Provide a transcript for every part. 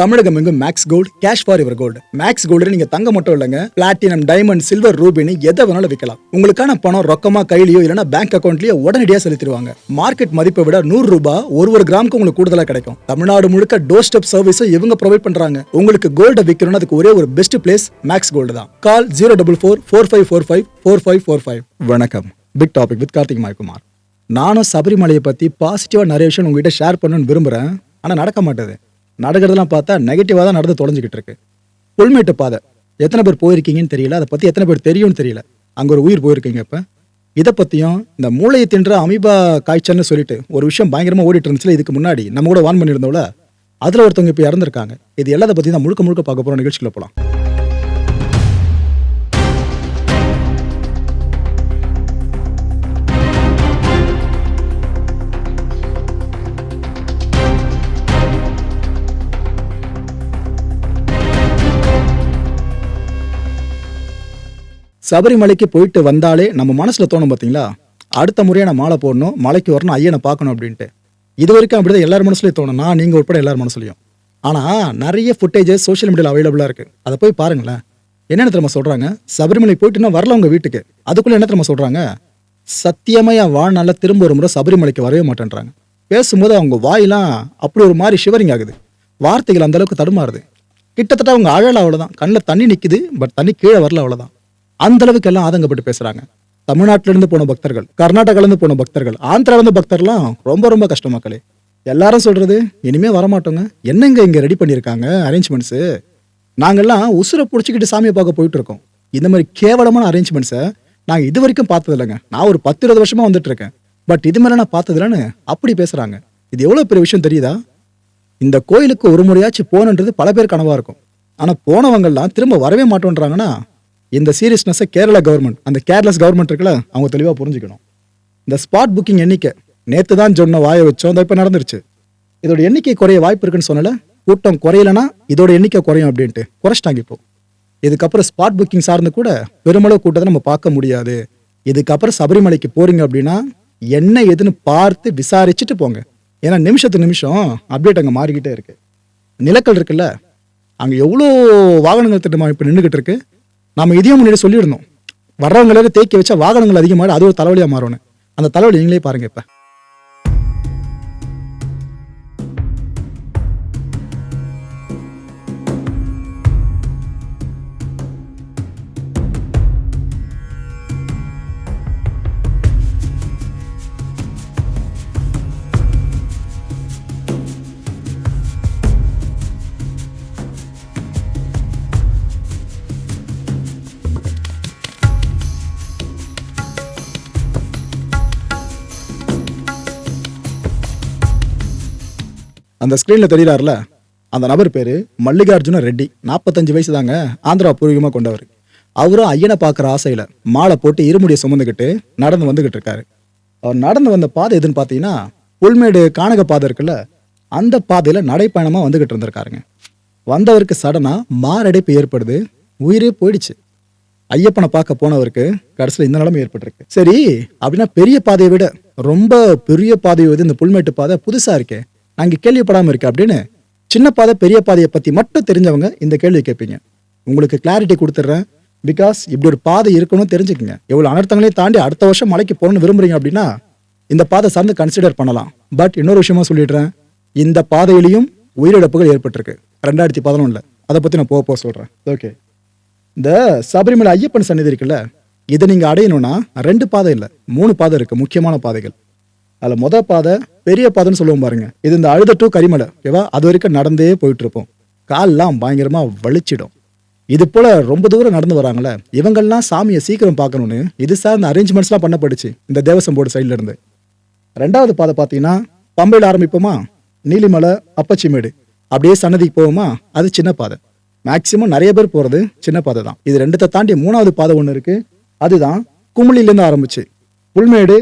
தமிழகம் எங்கும் max gold cash forever gold max gold நீங்க தங்க மட்டும் இல்லைங்க. பிளாட்டினம் டைமண்ட் சில்வர் ரூபினி எதை வேணாலும் விற்கலாம் உங்களுக்கான பணம் ரொக்கமா கையிலயோ இல்லைன்னா பேங்க் அக்கௌண்ட்லயோ உடனடியாக செலுத்திடுவாங்க. மார்க்கெட் மதிப்பை விட நூறு ரூபாய் ஒரு ஒரு கிராமுக்கு உங்களுக்கு கூடுதலா கிடைக்கும். தமிழ்நாடு முழுக்க டோர் ஸ்டெப் சர்வீஸும் இவங்க ப்ரொவைட் பண்றாங்க. உங்களுக்கு கோல்ட விற்கணும்னு அதுக்கு ஒரே ஒரு பெஸ்ட் பிளேஸ் மேக்ஸ் கோல்டு தான். Call zero double four four five four five four five four five வணக்கம். Big topic with Karthik Maikumar நானும் சபரிமலையை பற்றி பாசிட்டிவாக நிறைய விஷயம் உங்ககிட்ட ஷேர் பண்ணணும்னு விரும்புகிறேன் ஆனால் நடக்க மாட்டேது. நடக்கிறதெல்லாம் பார்த்தா நெகட்டிவாக தான் நடந்து தொலைஞ்சிக்கிட்டு இருக்கு. புல்மேட்டு பாதை. எத்தனை பேர் போயிருக்கீங்கன்னு தெரியல. அதை பற்றி எத்தனை பேர் தெரியும்னு தெரியல. அங்கே ஒரு உயிர் போயிருக்கீங்க இப்போ. இதை பற்றியும் இந்த மூளையை தின்ற அமீபா காய்ச்சல்னு சொல்லிட்டு ஒரு விஷயம் பயங்கரமாக ஓடிட்டு இருந்துச்சுல இதுக்கு முன்னாடி. நம்ம கூட வான் பண்ணியிருந்தோம்ல. அதில் ஒருத்தவங்க இப்போ இறந்துருக்காங்க. இது எல்லாத்த பற்றி தான் முழுக்க முழுக்க பார்க்க போகிற நிகழ்ச்சியில் போகலாம் சபரிமலைக்கு போயிட்டு வந்தாலே நம்ம மனசில் தோணும் பார்த்தீங்களா அடுத்த முறையாக நான் மாலை போடணும் மலைக்கு வரணும் ஐயனை பார்க்கணும் அப்படின்ட்டு. இது வரைக்கும் அப்படிதான் எல்லார் மனசுலையும் தோணும். நான் நீங்கள் உட்பட எல்லார் மனசுலையும். ஆனால் நிறைய ஃபுட்டேஜஸ் சோஷியல் மீடியாவில் அவைலபிளாக இருக்குது அதை போய் பாருங்களேன். என்னென்ன தெரியுமா சொல்கிறாங்க சபரிமலை போயிட்டுன்னா வரல உங்கள் வீட்டுக்கு. அதுக்குள்ளே என்ன தெரியுமா சொல்கிறாங்க சத்தியமாக என் வாழ்நாள்ல திரும்ப ஒரு முறை சபரிமலைக்கு வரவே மாட்டேன்றாங்க. பேசும்போது அவங்க வாயெல்லாம் அப்படி ஒரு மாதிரி ஷிவரிங் ஆகுது. வார்த்தைகள் அந்தளவுக்கு தடுமாறுது. கிட்டத்தட்ட அவங்க அழல அவ்வளோதான் கண்ணில் தண்ணி நிற்குது பட் தண்ணி கீழே வரல அவ்வளோதான் அந்த அளவுக்கு எல்லாம் ஆதங்கப்பட்டு பேசுறாங்க. தமிழ்நாட்டில இருந்து போன பக்தர்கள் கர்நாடகால இருந்து போன பக்தர்கள் ஆந்திரால இருந்து பக்தர்லாம் ரொம்ப ரொம்ப கஷ்டம் மக்களே. எல்லாரும் சொல்றது இனிமே வரமாட்டோங்க. என்னங்க இங்க ரெடி பண்ணியிருக்காங்க அரேஞ்ச்மெண்ட்ஸ் நாங்கெல்லாம் உசுரை பிடிச்சிக்கிட்டு சாமியை பார்க்க போயிட்டு இருக்கோம் இந்த மாதிரி கேவலமான அரேஞ்ச்மெண்ட்ஸை நான் இது வரைக்கும் பார்த்தது இல்லைங்க நான் ஒரு பத்து இருபது வருஷமா வந்துட்டு இருக்கேன் பட் இது மேல நான் பார்த்தது இல்லைன்னு அப்படி பேசுறாங்க. இது எவ்வளோ பெரிய விஷயம் தெரியுதா? இந்த கோயிலுக்கு ஒரு முறையாச்சும் போகணுன்றது பல பேர் கனவா இருக்கும். ஆனால் போனவங்கெல்லாம் திரும்ப வரவே மாட்டோன்றாங்கன்னா இந்த சீரியஸ்னஸை கேரளா கவர்மெண்ட் அந்த கேர்லெஸ் கவர்மெண்ட் இருக்குல்ல அவங்க தெளிவாக புரிஞ்சுக்கணும். இந்த ஸ்பாட் புக்கிங் எண்ணிக்கை நேற்று தான் சொன்ன வாயை வச்சோம் அந்த இப்போ நடந்துருச்சு. இதோட எண்ணிக்கை குறைய வாய்ப்பு இருக்குன்னு சொன்னல கூட்டம் குறையலனா இதோட எண்ணிக்கை குறையும் அப்படின்ட்டு குறைச்சிட்டாங்க இப்போ. இதுக்கப்புறம் ஸ்பாட் புக்கிங் சார்ந்து கூட பெருமளவு கூட்டத்தை நம்ம பார்க்க முடியாது. இதுக்கப்புறம் சபரிமலைக்கு போறீங்க அப்படின்னா என்ன ஏதுன்னு பார்த்து விசாரிச்சுட்டு போங்க. ஏன்னா நிமிஷத்து நிமிஷம் அப்டேட் அங்கே மாறிக்கிட்டே இருக்கு. நிலக்கல் இருக்குல்ல அங்கே எவ்வளோ வாகனங்கள் திட்டமாக இப்போ நின்றுக்கிட்டு இருக்கு? நம்ம இதையும் முன்னாடி சொல்லியிருந்தோம். வர்றவங்களே தேக்கி வச்சா வாகனங்கள் அதிகமாக அது ஒரு தலைவலியாக மாறணும் அந்த தலைவலி நீங்களே பாருங்க இப்போ. அந்த ஸ்க்ரீனில் தெரியிறார்ல? அந்த நபர் பேர் மல்லிகார்ஜுன ரெட்டி. நாற்பத்தஞ்சு வயசு தாங்க ஆந்திரா பூர்வீகமாக கொண்டவர். அவரும் ஐயனை பார்க்குற ஆசையில் மாலை போட்டு இருமுடியை சுமந்துக்கிட்டு நடந்து வந்துக்கிட்டு இருக்காரு. அவர் நடந்து வந்த பாதை எதுன்னு பார்த்தீங்கன்னா புல்மேடு கானக பாதை இருக்குல்ல அந்த பாதையில் நடைப்பயணமாக வந்துக்கிட்டு இருந்திருக்காருங்க. வந்தவருக்கு சடனாக மாரடைப்பு ஏற்படுது உயிரே போயிடுச்சு. ஐயப்பனை பார்க்க போனவருக்கு கடைசியில் இந்த நிலைமை ஏற்பட்டிருக்கு. சரி அப்படின்னா பெரிய பாதையை விட ரொம்ப பெரிய பாதை வந்து இந்த புல்மேட்டு பாதை புதுசாக இருக்கே. நாங்கள் கேள்விப்படாமல் இருக்கு அப்படின்னு சின்ன பாதை பெரிய பாதையை பற்றி மட்டும் தெரிஞ்சவங்க இந்த கேள்வி கேட்பீங்க. உங்களுக்கு கிளாரிட்டி கொடுத்துட்றேன் பிகாஸ் இப்படி ஒரு பாதை இருக்கணும்னு தெரிஞ்சுக்கங்க. எவ்வளோ அனர்த்தங்களையும் தாண்டி அடுத்த வருஷம் மலைக்கு போகணும்னு விரும்புறீங்க அப்படின்னா இந்த பாதை சார்ந்து கன்சிடர் பண்ணலாம். பட் இன்னொரு விஷயமா சொல்லிடுறேன். இந்த பாதையிலையும் உயிரிழப்புகள் ஏற்பட்டிருக்கு. ரெண்டாயிரத்தி பதினொன்னுல. அதை பற்றி நான் போக போக சொல்கிறேன் ஓகே இந்த சபரிமலை ஐயப்பன் சன்னிதி இருக்குல்ல இதை நீங்கள் அடையணும்னா ரெண்டு பாதை இல்லை மூணு பாதை இருக்குது முக்கியமான பாதைகள். அதில் மொதல் பாதை பெரிய பாதைன்னு சொல்லுவோம் பாருங்க. இது இந்த அழுத டூ கரிமலை. ஓகேவா அது வரைக்கும் நடந்தே போயிட்டு இருப்போம் கால்லாம் பயங்கரமா வலிச்சிடும். இது போல ரொம்ப தூரம் நடந்து வராங்களே இவங்கெல்லாம் சாமியை சீக்கிரம் பார்க்கணும்னு இது சார் இந்த அரேஞ்ச்மெண்ட்ஸ்லாம் பண்ணப்படுச்சு இந்த தேவசம் போர்டு சைட்ல இருந்து ரெண்டாவது பாதை பார்த்தீங்கன்னா பம்பையில் ஆரம்பிப்போமா? நீலிமலை அப்பச்சிமேடு. அப்படியே சன்னதிக்கு போவோமா? அது சின்ன பாதை. மேக்சிமம் நிறைய பேர் போகிறது சின்ன பாதை தான். இது ரெண்டுத்தை தாண்டி மூணாவது பாதை ஒன்று இருக்கு. அதுதான் குமிழிலேருந்து ஆரம்பிச்சு. புல்மேடு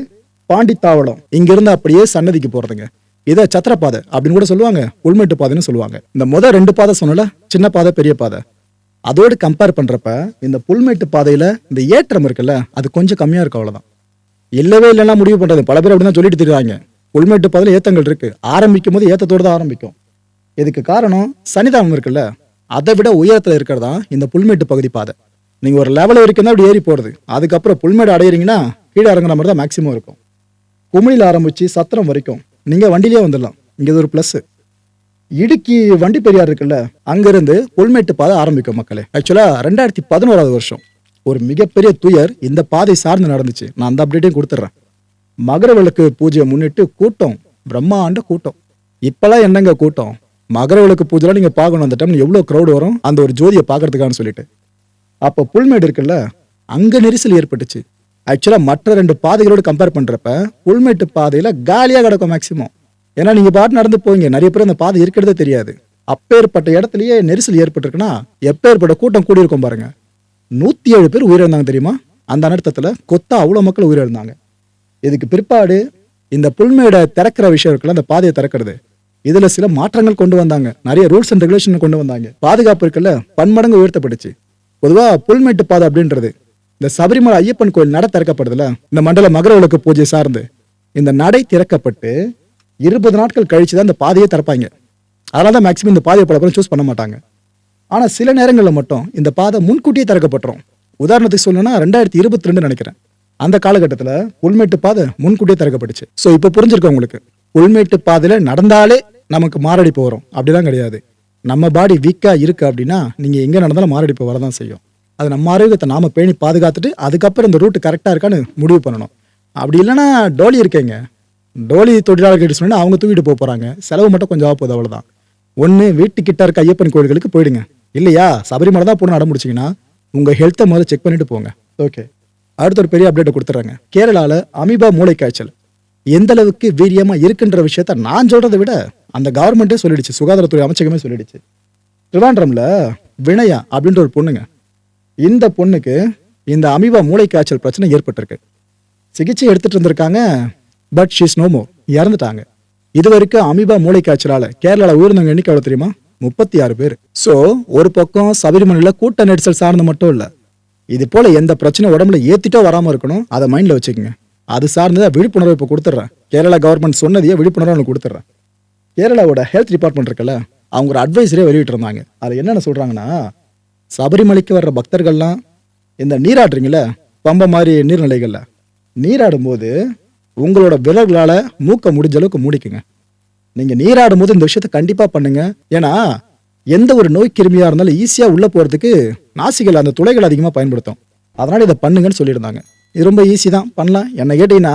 பாண்டித்தாவளம். இங்கிருந்து அப்படியே சன்னதிக்கு போறதுங்க. இதை சத்திரப்பாதை அப்படின்னு கூட சொல்லுவாங்க. புல்மேட்டு பாதைன்னு சொல்லுவாங்க. இந்த முத ரெண்டு பாதை சொன்னல சின்ன பாதை பெரிய பாதை. அதோடு கம்பேர் பண்றப்ப இந்த புல்மேட்டு பாதையில இந்த ஏற்றம் இருக்குல்ல அது கொஞ்சம் கம்மியா இருக்கும் அவ்வளவுதான். இல்லவே இல்லைன்னா முடிவு பண்றது. பல பேர் அப்படிதான் சொல்லிட்டு தெரியாங்க புல்மேட்டு பாதையில ஏத்தங்கள் இருக்கு. ஆரம்பிக்கும் போது ஏத்தத்தோடு தான் ஆரம்பிக்கும். இதுக்கு காரணம் சன்னிதானம் இருக்குல்ல. அதை விட உயரத்தில் இருக்கிறதா இந்த புல்மேட்டு பகுதி பாதை. நீங்கள் ஒரு லெவல் வரைக்கும் தான் அப்படி ஏறி போகிறது அதுக்கப்புறம் புல்மேடு அடையிறீங்கன்னா கீழே இறங்குற மாதிரி தான் மேக்ஸிமம் இருக்கும். குமிழியில் ஆரம்பித்து சத்திரம் வரைக்கும். நீங்கள் வண்டியிலே வந்துடலாம். இங்கே இது ஒரு ப்ளஸ்ஸு இடுக்கி வண்டி பெரியார் இருக்குல்ல அங்கேருந்து புல்மேட்டு பாதை ஆரம்பிக்கும் மக்களே. ஆக்சுவலாக ரெண்டாயிரத்தி பதினோராவது வருஷம். ஒரு மிகப்பெரிய துயர் இந்த பாதை சார்ந்து நடந்துச்சு. நான் அந்த அப்டேட்டையும் கொடுத்துட்றேன். மகர விளக்கு பூஜையை முன்னிட்டு கூட்டம் பிரம்மாண்ட கூட்டம். இப்போல்லாம் என்னங்க கூட்டம்? மகர விளக்கு பூஜைலாம் நீங்கள் பார்க்கணும். அந்த டைம் எவ்வளோ க்ரௌடு வரும்? அந்த ஒரு ஜோதியை பார்க்கறதுக்கான்னு சொல்லிட்டு. அப்போ புல்மேடு இருக்குல்ல அங்கே நெரிசல் ஏற்பட்டுச்சு. ஆக்சுவலாக மற்ற ரெண்டு பாதைகளோடு கம்பேர் பண்ணுறப்ப புல்மேட்டு பாதையில் காலியாக கிடக்கும் மேக்ஸிமம் ஏன்னா நீங்கள் பாட்டு நடந்து போவீங்க. நிறைய பேர் அந்த பாதை இருக்கிறதே தெரியாது. அப்பேற்பட்ட இடத்துலயே நெரிசல் ஏற்பட்டிருக்குன்னா எப்பேற்பட்ட கூட்டம் கூடியிருக்கும் பாருங்க. நூற்றி ஏழு பேர் உயிரிழந்தாங்க தெரியுமா? அந்த அனர்த்தத்தில் கொத்தா அவ்வளோ மக்கள் உயிரிழந்தாங்க. இதுக்கு பிற்பாடு இந்த புல்மேடை திறக்கிற விஷயம் இருக்குல்ல அந்த பாதையை திறக்கிறது. இதில் சில மாற்றங்கள் கொண்டு வந்தாங்க. நிறைய ரூல்ஸ் அண்ட் ரெகுலேஷன் கொண்டு வந்தாங்க. பாதுகாப்பு இருக்குல்ல பன்மடங்கு உயர்த்தப்பட்டுச்சு. பொதுவாக புல்மேட்டு பாதை அப்படின்றது இந்த சபரிமலை ஐயப்பன் கோயில் நடை திறக்கப்படுதுல இந்த மண்டல மகர விளக்கு பூஜை சார்ந்து இந்த நடை திறக்கப்பட்டு இருபது நாட்கள் கழிச்சு தான் இந்த பாதையை திறப்பாங்க. அதனால தான் மேக்ஸிமம் இந்த பாதையை பல பேரும் சூஸ் பண்ண மாட்டாங்க. ஆனால் சில நேரங்களில் மட்டும் இந்த பாதை முன்கூட்டியே திறக்கப்பட்டுரும். உதாரணத்துக்கு சொல்லணும்னா ரெண்டாயிரத்தி இருபத்தி ரெண்டு நினைக்கிறேன். அந்த காலகட்டத்தில் உள்மேட்டு பாதை முன்கூட்டியே திறக்கப்பட்டுச்சு. ஸோ இப்போ புரிஞ்சிருக்கும் உங்களுக்கு? உள்மேட்டு பாதையில் நடந்தாலே நமக்கு மாரடைப்பு வரும். அப்படிலாம் கிடையாது. நம்ம பாடி வீக்காக இருக்கு அப்படின்னா நீங்கள் எங்கே நடந்தாலும் மாரடைப்பு வரதான் செய்யும். அது நம்ம ஆரோக்கியத்தை நாம் பேணி பாதுகாத்துட்டு அதுக்கப்புறம் இந்த ரூட் கரெக்டாக இருக்கான்னு முடிவு பண்ணணும். அப்படி இல்லைன்னா டோலி இருக்கேங்க. டோலி தொழிலாளர்கள் சொன்னால் அவங்க தூக்கிட்டு போக போகிறாங்க செலவு மட்டும் கொஞ்சம் ஆக போகுது அவ்வளோதான் ஒன்று வீட்டுக்கிட்ட இருக்க ஐயப்பன் கோயில்களுக்கு போயிடுங்க. இல்லையா? சபரிமலை தான் போன நடமுடிச்சிங்கன்னா உங்கள் ஹெல்த்தை முதல்ல செக் பண்ணிட்டு போங்க. ஓகே அடுத்த ஒரு பெரிய அப்டேட் கொடுத்துட்றாங்க கேரளாவில் அமீபா மூளை காய்ச்சல் எந்த அளவுக்கு இருக்குன்ற விஷயத்த நான் சொல்கிறத விட அந்த கவர்மெண்ட்டே சொல்லிடுச்சு. சுகாதாரத்துறை அமைச்சகமே சொல்லிடுச்சு. திருவாண்டரமில் வினயா அப்படின்ற ஒரு பொண்ணுங்க. இந்த பொண்ணுக்கு இந்த அமீபா மூளை காய்ச்சல் பிரச்சனை ஏற்பட்டிருக்கு. சிகிச்சை எடுத்துட்டு இருந்திருக்காங்க பட் ஷீஸ் நோமோ இறந்துட்டாங்க. இது வரைக்கும் அமீபா மூளை காய்ச்சலால கேரளாவில் உயிர்ந்தவங்க எண்ணிக்கை எவ்வளோ தெரியுமா? முப்பத்தி ஆறு பேர். ஸோ ஒரு பக்கம் சபரிமலையில் கூட்ட நெரிசல் சார்ந்து மட்டும் இல்லை. இது போல எந்த பிரச்சனை உடம்புல ஏத்திட்டோ வராமல் இருக்கணும். அதை மைண்டில் வச்சுக்கோங்க. அது சார்ந்து விழிப்புணர்வு இப்போ கொடுத்துட்றேன். கேரளா கவர்மெண்ட் சொன்னதையே விழிப்புணர்வு அவனுக்கு கொடுத்துட்றேன். கேரளாவோட ஹெல்த் டிபார்ட்மெண்ட் இருக்குல்ல அவங்க ஒரு அட்வைஸரே வெளியிட்டு இருந்தாங்க அதில் என்னென்ன சொல்கிறாங்கன்னா சபரிமலைக்கு வர்ற பக்தர்கள்லாம் இந்த நீராடுறீங்கள பம்பை மாதிரி நீர்நிலைகளில் நீராடும் போது உங்களோட விரல்களால் மூக்க முடிஞ்ச அளவுக்கு மூடிக்குங்க. நீங்கள் நீராடும் போது இந்த விஷயத்த கண்டிப்பாக பண்ணுங்க. ஏன்னா எந்த ஒரு நோய் கிருமியாக இருந்தாலும் ஈஸியாக உள்ளே போகிறதுக்கு நாசிகள் அந்த துளைகள் அதிகமாக பயன்படுத்தும். அதனால் இதை பண்ணுங்கன்னு சொல்லியிருந்தாங்க. இது ரொம்ப ஈஸி தான். பண்ணலாம். என்ன கேட்டீங்கன்னா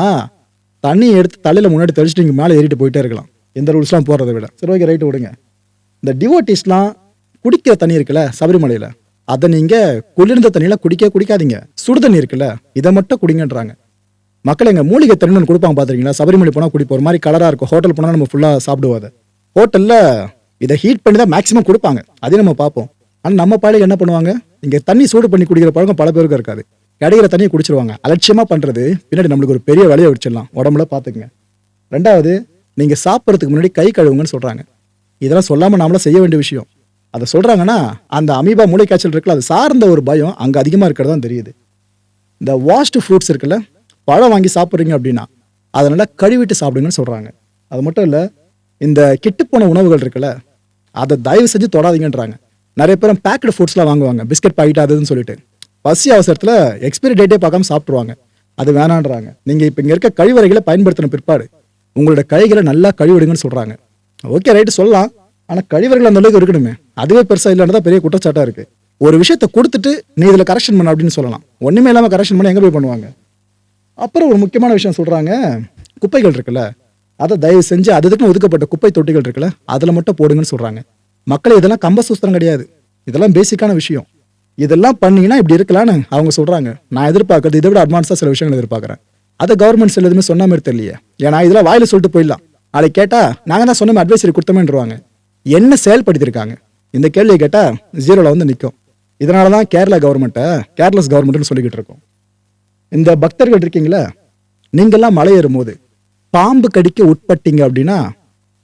தண்ணியை எடுத்து தலையில் முன்னாடி தெளிச்சுட்டு இங்கே மேலே ஏறிட்டு போயிட்டே இருக்கலாம். எந்த ரூல்ஸ்லாம் போகிறத விட. சரி ஓகே ரைட்டு விடுங்க இந்த டிவோட்டிஸ்லாம் குடிக்கிற தண்ணி இருக்குல்ல சபரிமலையில்? அதை நீங்க குளிர்ந்த தண்ணியில குடிக்க குடிக்காதீங்க. சுடு தண்ணி இருக்குல்ல இதை மட்டும் குடிங்கன்றாங்க. மக்கள் எங்க மூலிகை தண்ணி கொடுப்பாங்க பாத்துறீங்களா சபரிமலை போனா குடிப்போம். ஒரு மாதிரி கலரா இருக்கும். ஹோட்டல் போனா நம்ம ஃபுல்லா சாப்பிடுவோம் அதை. ஹோட்டல்ல இதை ஹீட் பண்ணி தான் மேக்ஸிமம் கொடுப்பாங்க. அதையும் நம்ம பார்ப்போம். ஆனா நம்ம பாளையம் என்ன பண்ணுவாங்க? இங்க தண்ணி சூடு பண்ணி குடிக்கிற பழக்கம் பல பேருக்கு இருக்காது. கிடைக்கிற தண்ணியை குடிச்சிருவாங்க. அலட்சியமா பண்றது பின்னாடி நம்மளுக்கு ஒரு பெரிய வழியை வச்சிடலாம். உடம்புல பாத்துக்குங்க ரெண்டாவது நீங்க சாப்பிட்றதுக்கு முன்னாடி கை கழுவுங்கன்னு சொல்றாங்க. இதெல்லாம் சொல்லாம நாமளா செய்ய வேண்டிய விஷயம். அதை சொல்கிறாங்கன்னா அந்த அமீபா மூளை காய்ச்சல் இருக்குல்ல அது சார்ந்த ஒரு பயம் அங்கே அதிகமாக இருக்கிறது தான் தெரியுது. இந்த வாஷ்டு ஃப்ரூட்ஸ் இருக்குல்ல பழம் வாங்கி சாப்பிட்றீங்க அப்படின்னா அதனால கழுவிட்டு சாப்பிடுங்கன்னு சொல்கிறாங்க அது மட்டும் இல்லை இந்த கெட்டுப்போன உணவுகள் இருக்குல்ல அதை தயவு செஞ்சு தொடாதீங்கன்றாங்க. நிறைய பேரும் பேக்கடு ஃபுட்ஸ்லாம் வாங்குவாங்க பிஸ்கட் பாக்கெட் அதுன்னு சொல்லிட்டு. பசி அவசரத்தில் எக்ஸ்பைரி டேட்டே பார்க்காம சாப்பிட்ருவாங்க அது வேணான்றாங்க. நீங்கள் இப்போ இங்கே இருக்க கழிவறைகளை பயன்படுத்தின பிற்பாடு உங்களோட கைகளை நல்லா கழுவிடுங்கன்னு சொல்கிறாங்க ஓகே ரைட்டு சொல்லலாம். ஆனால் கழிவறைகள் அந்த அளவுக்கு இருக்கணுமே. அதுவே பெருசாக இல்லைன்னு தான் பெரிய குற்றச்சாட்டாக இருக்குது ஒரு விஷயத்தை கொடுத்துட்டு நீ இதில் கரெக்ஷன் பண்ண அப்படின்னு சொல்லலாம். ஒன்றுமே இல்லாமல் கரெக்ஷன் பண்ண எங்கே போய் பண்ணுவாங்க? அப்புறம் ஒரு முக்கியமான விஷயம் சொல்கிறாங்க குப்பைகள் இருக்குல்ல அதை தயவு செஞ்சு அதுக்குன்னு ஒதுக்கப்பட்ட குப்பை தொட்டிகள் இருக்குல்ல அதில் மட்டும் போடுங்கன்னு சொல்கிறாங்க மக்கள் இதெல்லாம் கம்ப சுஸ்திரம் கிடையாது. இதெல்லாம் பேசிக்கான விஷயம். இதெல்லாம் பண்ணீங்கன்னா இப்படி இருக்கலான்னு அவங்க சொல்கிறாங்க நான் எதிர்பார்க்கறது இதை விட அட்வான்ஸாக சில விஷயங்கள் எதிர்பார்க்குறேன். அதை கவர்மெண்ட் சில எதுவுமே சொன்ன மாதிரி தெரியலையே. ஏன்னா இதெல்லாம் வாயில் சொல்லிட்டு போயிடலாம். அதை கேட்டால் நாங்கள் தான் சொன்ன அட்வைசரி கொடுத்தோமேன்றவாங்க. என்ன செயல்படுத்தியிருக்காங்க? இந்த கேள்வியை கேட்டால் ஜீரோவில் வந்து நிற்கும் இதனால தான் கேரளா கவர்மெண்ட்டை கேர்லெஸ் கவர்மெண்ட்னு சொல்லிக்கிட்டு இருக்கோம். இந்த பக்தர்கள் இருக்கீங்களா நீங்கள்லாம் மலை ஏறும்போது பாம்பு கடிக்க உட்பட்டீங்க அப்படின்னா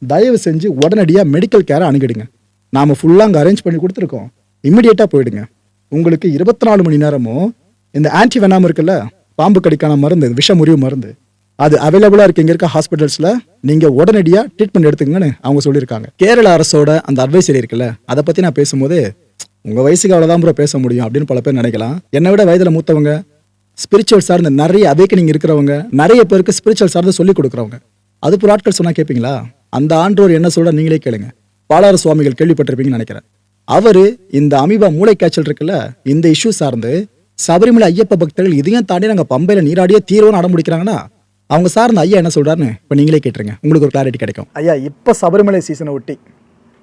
தயவு செஞ்சு உடனடியாக மெடிக்கல் கேரை அணுகிடுங்க. நாம் ஃபுல்லாக அங்கே அரேஞ்ச் பண்ணி கொடுத்துருக்கோம். இம்மிடியேட்டாக போயிடுங்க. உங்களுக்கு இருபத்தி நாலு மணி நேரமும் இந்த ஆன்டி வெனாம் இருக்குல்ல பாம்பு கடிக்கான மருந்து விஷமுறிவு மருந்து அது அவைலபிளாக இருக்கு இங்கே இருக்க ஹாஸ்பிட்டல்ஸில் நீங்க உடனடியா ட்ரீட்மெண்ட் எடுத்துக்கங்கன்னு அவங்க சொல்லியிருக்காங்க. கேரள அரசோட அந்த அட்வைசரி இருக்குல்ல அதை பத்தி நான் பேசும்போது உங்க வயசுக்கு அவ்வளவுதான் ப்ரோ பேச முடியும் அப்படின்னு பல பேர் நினைக்கலாம். என்னை விட வயதுல மூத்தவங்க ஸ்பிரிச்சுவல் சார்ந்த நிறைய அவேக்கனிங் இருக்கிறவங்க நிறைய பேருக்கு ஸ்பிரிச்சுவல் சார்ந்து சொல்லி கொடுக்குறவங்க. அது ஒரு ஆட்கள் சொன்னா கேட்பீங்களா அந்த ஆண்டோர் என்ன சொல்ற நீங்களே கேளுங்க. பாலாறு சுவாமிகள் கேள்விப்பட்டிருப்பீங்கன்னு நினைக்கிறேன். அவரு இந்த அமீபா மூளை காய்ச்சல் இருக்குல்ல இந்த இஷ்யூ சார்ந்து சபரிமலை ஐயப்ப பக்தர்கள் இதையும் தாண்டி நாங்க பம்பையில நீராடியே தீர்வுன்னு அடம் முடிக்கிறாங்கன்னா அவங்க சார்ந்த ஐயா என்ன சொல்றாருன்னு இப்போ நீங்களே கேட்டுருங்க. உங்களுக்கு ஒரு கிளாரிட்டி கிடைக்கும். ஐயா இப்போ சபரிமலை சீசனை ஒட்டி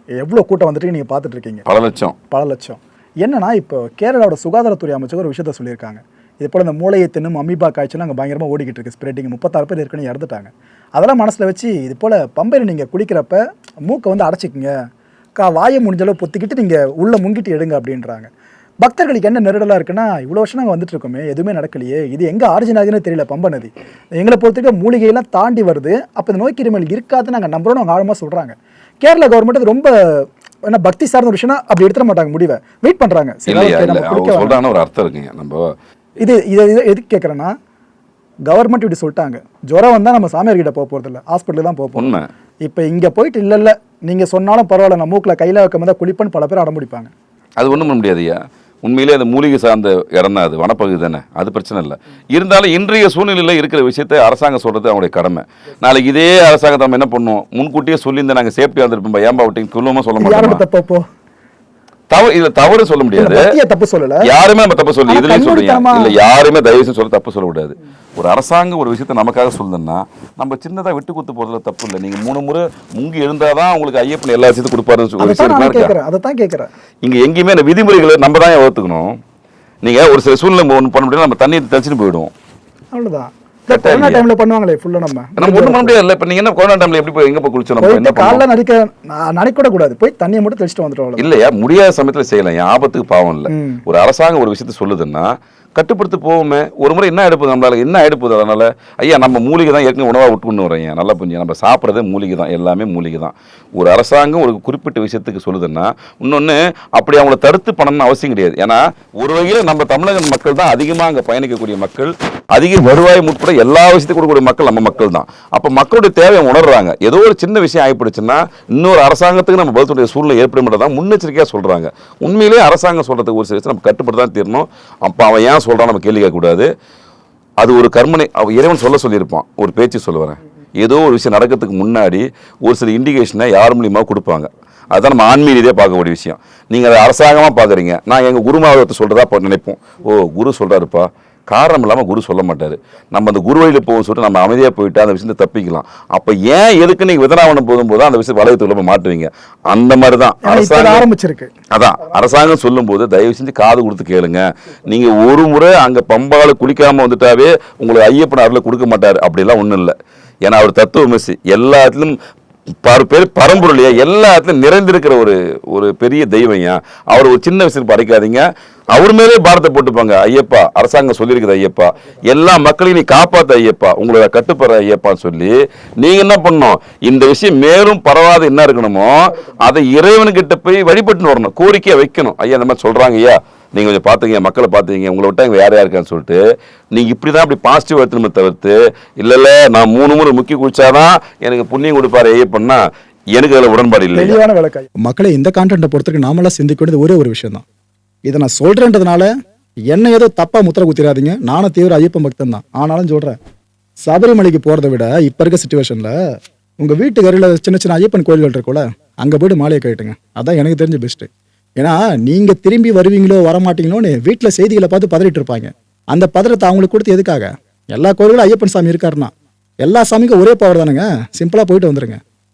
எவ்வளோ கூட்டம் வந்துட்டு நீங்க பார்த்துட்டு இருக்கீங்க பல லட்சம். பல லட்சம். என்னன்னா இப்போ கேரளாவோட சுகாதாரத்துறை அமைச்சர் ஒரு விஷயத்த சொல்லியிருக்காங்க. இது போல இந்த மூளையை தின்னும் அமீபா காய்ச்சல் அங்கே பயங்கரமாக ஓடிக்கிட்டு இருக்கு ஸ்ப்ரெட்டிங் முப்பத்தாறு பேர் ஏற்கனவே இறந்துட்டாங்க. அதெல்லாம் மனசில் வச்சு இது போல் பம்பையில் நீங்கள் குளிக்கிறப்ப மூக்கை வந்து அடைச்சிக்கங்க. கா வாயை முடிஞ்ச அளவு பொத்திக்கிட்டு நீங்கள் உள்ளே முங்கிட்டு எடுங்க அப்படின்றாங்க. பக்தர்களுக்கு என்ன நெருடலாக இருக்குன்னா இவ்வளோ வருஷம் நாங்கள் வந்துட்டு இருக்கோமே எதுவுமே நடக்கலையே இது எங்கே ஆரிஜின் ஆகுதுன்னு தெரியல பம்பை நதி. எங்களை பொறுத்தவரைக்கும் மூலிகையெல்லாம் தாண்டி வருது. அப்போ இந்த நோய் கிருமிகள் இருக்காதுன்னு நாங்கள் நம்புறோம் அவங்க ஆழமாக சொல்கிறாங்க கேரளா கவர்மெண்ட் ரொம்ப என்ன பக்தி சார்ந்த ஒரு விஷயம்னா அப்படி எடுத்துட மாட்டாங்க முடிவை. வெயிட் பண்ணுறாங்க சொல்றாங்கன்னு ஒரு அர்த்தம் இருக்குங்க. நம்ம இது இதை இதை எதுக்கு கேட்குறேன்னா கவர்மெண்ட் இப்படி சொல்லிட்டாங்க. ஜுரம் வந்தால் நம்ம சாமியார்கிட்ட போக போகிறதில்ல ஹாஸ்பிட்டல் தான் போக போகிறோம் இப்போ இங்கே போயிட்டு இல்லை இல்லை நீங்கள் சொன்னாலும் பரவாயில்ல நான் மூக்கில் கையில் வைக்கும் தான் குளிப்பேன்னு பல பேர் அடம்பிடிப்பாங்க. அது ஒன்றும் பண்ண முடியாதுய்யா உண்மையிலே அந்த மூலிகை சார்ந்த இடம் தான் அது வனப்பகுதி தானே. அது பிரச்சனை இல்லை. இருந்தாலும் இன்றைய சூழ்நிலையில் இருக்கிற விஷயத்தை அரசாங்கம் சொல்கிறது அவங்களுடைய கடமை. நாளைக்கு இதே அரசாங்கத்தை நம்ம என்ன பண்ணுவோம்? முன்கூட்டியே சொல்லியிருந்தா நாங்கள் சேஃப்டியாக இருந்திருப்போம் ஏன்பா விட்டீங்க சொல்லுவோமா சொல்ல மாட்டோமா? அப்போ? தவறு இதுல தவறு சொல்ல முடியாது. தப்பு சொல்லல. யாருமே நம்ம தப்பு சொல்லி இதுலயும் சொல்றீங்க. இல்ல யாருமே தயவு செஞ்சு சொல்ல தப்பு சொல்ல கூடாது. ஒரு அரசாங்கம் ஒரு விஷயத்தை நமக்காக சொல்லுதுன்னா நம்ம சின்னதா விட்டு கொடுத்து போறதுல தப்பு இல்லை நீங்க மூணு முறை முங்கி எழுந்தாதான் உங்களுக்கு ஐயப்பன் எல்லா விஷயத்தையும் கொடுப்பாருன்னு? கேட்குறேன் அதை தான் கேட்குறேன் இங்க எங்கேயுமே இந்த விதிமுறைகளை நம்ம தான் வகுத்துக்கணும் நீங்க ஒரு சில சூழ்நிலை ஒன்று பண்ண முடியாது நம்ம தண்ணியை தெளிச்சுட்டு போயிடுவோம். அவ்வளோதான் கொரோனா? டைமில் பண்ணுவாங்களே ஃபுல்லாக நம்ம. நம்ம ஒன்றும் பண்ண முடியாது இப்போ நீங்க என்ன கொரோனா டைம்ல எப்படி போய் எங்க போய் குளிச்சோம்? பண்ணோம் காலைல நடிக்க கூடாது போய் தண்ணியை மட்டும் தெளிச்சிட்டு வந்துட்டோம் இல்லையா? முடியாத சமயத்துல செய்யலாம். ஆபத்துக்கு பாவம் இல்லை. ஒரு அரசாங்கம் ஒரு விஷயத்த சொல்லுதுன்னா கட்டுப்படுத்தி போவோமே ஒரு முறை என்ன எடுப்பது நம்மளால? என்ன எடுப்பது அதனால? ஐயா நம்ம மூலிகை தான் ஏற்கனவே உணவாக விட்டுக்கொண்டு வரேன் நல்லா புரிஞ்சு நம்ம சாப்பிட்றதே மூலிகை தான். எல்லாமே மூலிகை தான். ஒரு அரசாங்கம் ஒரு குறிப்பிட்ட விஷயத்துக்கு சொல்லுதுன்னா இன்னொன்று அப்படி அவங்கள தடுத்து பண்ணணும்னு அவசியம் கிடையாது. ஏன்னா ஒரு வகையில் நம்ம தமிழக மக்கள் தான் அதிகமாக அங்கே பயணிக்கக்கூடிய மக்கள். அதிக வருவாய் உட்பட எல்லா விஷயத்தையும் கொடுக்கக்கூடிய மக்கள் நம்ம மக்கள் தான். அப்போ மக்களுடைய தேவையை உணர்றாங்க. ஏதோ ஒரு சின்ன விஷயம் ஆகிப்படுச்சுன்னா இன்னொரு அரசாங்கத்துக்கு நம்ம பதிலுடைய சூழ்நிலை ஏற்படும் தான் முன்னெச்சரிக்கையாக சொல்கிறாங்க உண்மையிலேயே அரசாங்கம் சொல்கிறதுக்கு ஒரு சில நம்ம கட்டுப்பட்டு தான் தீரணும். அப்போ அவன் ஏன் சொல்கிறான் நம்ம கேள்வி கேட்கக்கூடாது. அது ஒரு கர்மனை அவ இறைவன் சொல்ல சொல்லியிருப்பான். ஒரு பேச்சு சொல்லுவேன் ஏதோ ஒரு விஷயம் நடக்கிறதுக்கு முன்னாடி ஒரு சில இண்டிகேஷனை யார் மூலியமாக கொடுப்பாங்க. அதுதான் நம்ம ஆன்மீக ரீதியாக பார்க்கக்கூடிய விஷயம். நீங்கள் அதை அரசாங்கமாக பார்க்குறீங்க. நான் எங்கள் குருமாவத்தை சொல்கிறதா நினைப்போம். ஓ குரு சொல்கிறாருப்பா காரணம் இல்லாமல் குரு சொல்ல மாட்டார். நம்ம அந்த குரு வழியில் போகும் சொல்லிட்டு நம்ம அமைதியாக போயிட்டு அந்த விஷயத்தை தப்பிக்கலாம். அப்போ ஏன் எதுக்கு நீங்கள் விதனாவனம் போகும்போது அந்த விஷயம் வளையத்துக்குள்ள போய் மாட்டுவீங்க அந்த மாதிரி தான் அரசாங்கம் ஆரம்பிச்சிருக்கு. அதான். அரசாங்கம் சொல்லும்போது தயவு செஞ்சு காது கொடுத்து கேளுங்க. நீங்க ஒரு முறை அங்க பம்பால குளிக்காம வந்துட்டாவே உங்களுக்கு ஐயப்பன் அருளை கொடுக்க மாட்டார். அப்படிலாம் ஒண்ணும் இல்லை. ஏன்னா அவர் தத்துவமசி எல்லாத்துலயும் பரு பேர் பரம்பொருளையா எல்லாத்துலயும் நிறைந்திருக்கிற ஒரு ஒரு பெரிய தெய்வம்யா அவர் ஒரு சின்ன விஷயத்துக்கு படைக்காதீங்க. அவர் மேலே பாரத்தை போட்டுப்பாங்க ஐயப்பா அரசாங்கம் சொல்லியிருக்குது ஐயப்பா. எல்லா மக்களையும் நீ காப்பாத்த ஐயப்பா உங்களோட கட்டுப்படுற ஐயப்பான்னு சொல்லி நீங்க என்ன பண்ணணும்? இந்த விஷயம் மேலும் பரவாத என்ன இருக்கணுமோ அதை இறைவனுக்கிட்ட போய் வழிபட்டு வரணும் கோரிக்கையை வைக்கணும். ஐயா இந்த மாதிரி சொல்றாங்க ஐயா. நீங்க கொஞ்சம் பார்த்துங்க மக்களை பார்த்துங்க உங்களை விட்டா இங்க யார் யார் இருக்கான்னு சொல்லிட்டு. நீங்க இப்படிதான் அப்படி பாசிட்டிவ் எடுத்துணுமே தவிர்த்து இல்ல இல்ல நான் மூணு முறை முக்கி குடிச்சாதான் எனக்கு புண்ணியம் கொடுப்பாரு ஐயப்பன்னா எனக்கு அதில் உடன்பாடு இல்லை தெளிவான விளக்காய் மக்களை இந்த கான்டென்ட்டை பொறுத்தவரைக்கும் நாமெல்லாம் சிந்திக்க வேண்டியது ஒரே ஒரு விஷயம் தான் இதை நான் சொல்றேன்றதுனால என்ன ஏதோ தப்பா முத்திர குத்திராதீங்க. நானும் தீவிர ஐயப்பன் பக்தன் தான். ஆனாலும் சொல்றேன். சபரிமலைக்கு போறதை விட இப்ப இருக்க சுச்சுவேஷன்ல உங்க வீட்டுக்கு அருகில் சின்ன சின்ன ஐயப்பன் கோயில்கள் இருக்கும்ல அங்க போயிட்டு மாலையை கட்டுங்க அதான் எனக்கு தெரிஞ்ச பெஸ்ட் ஏன்னா நீங்க திரும்பி வருவீங்களோ வரமாட்டீங்களோன்னு வீட்டுல செய்திகளை பார்த்து பதறிட்டு இருப்பாங்க. அந்த பதறத்தை அவங்களுக்கு கொடுத்து எதுக்காக? எல்லா கோயில்களும் ஐயப்பன் சாமி இருக்காருன்னா எல்லா சாமிக்கும் ஒரே பவர் தானுங்க. சிம்பிளா போயிட்டு வந்துருங்க.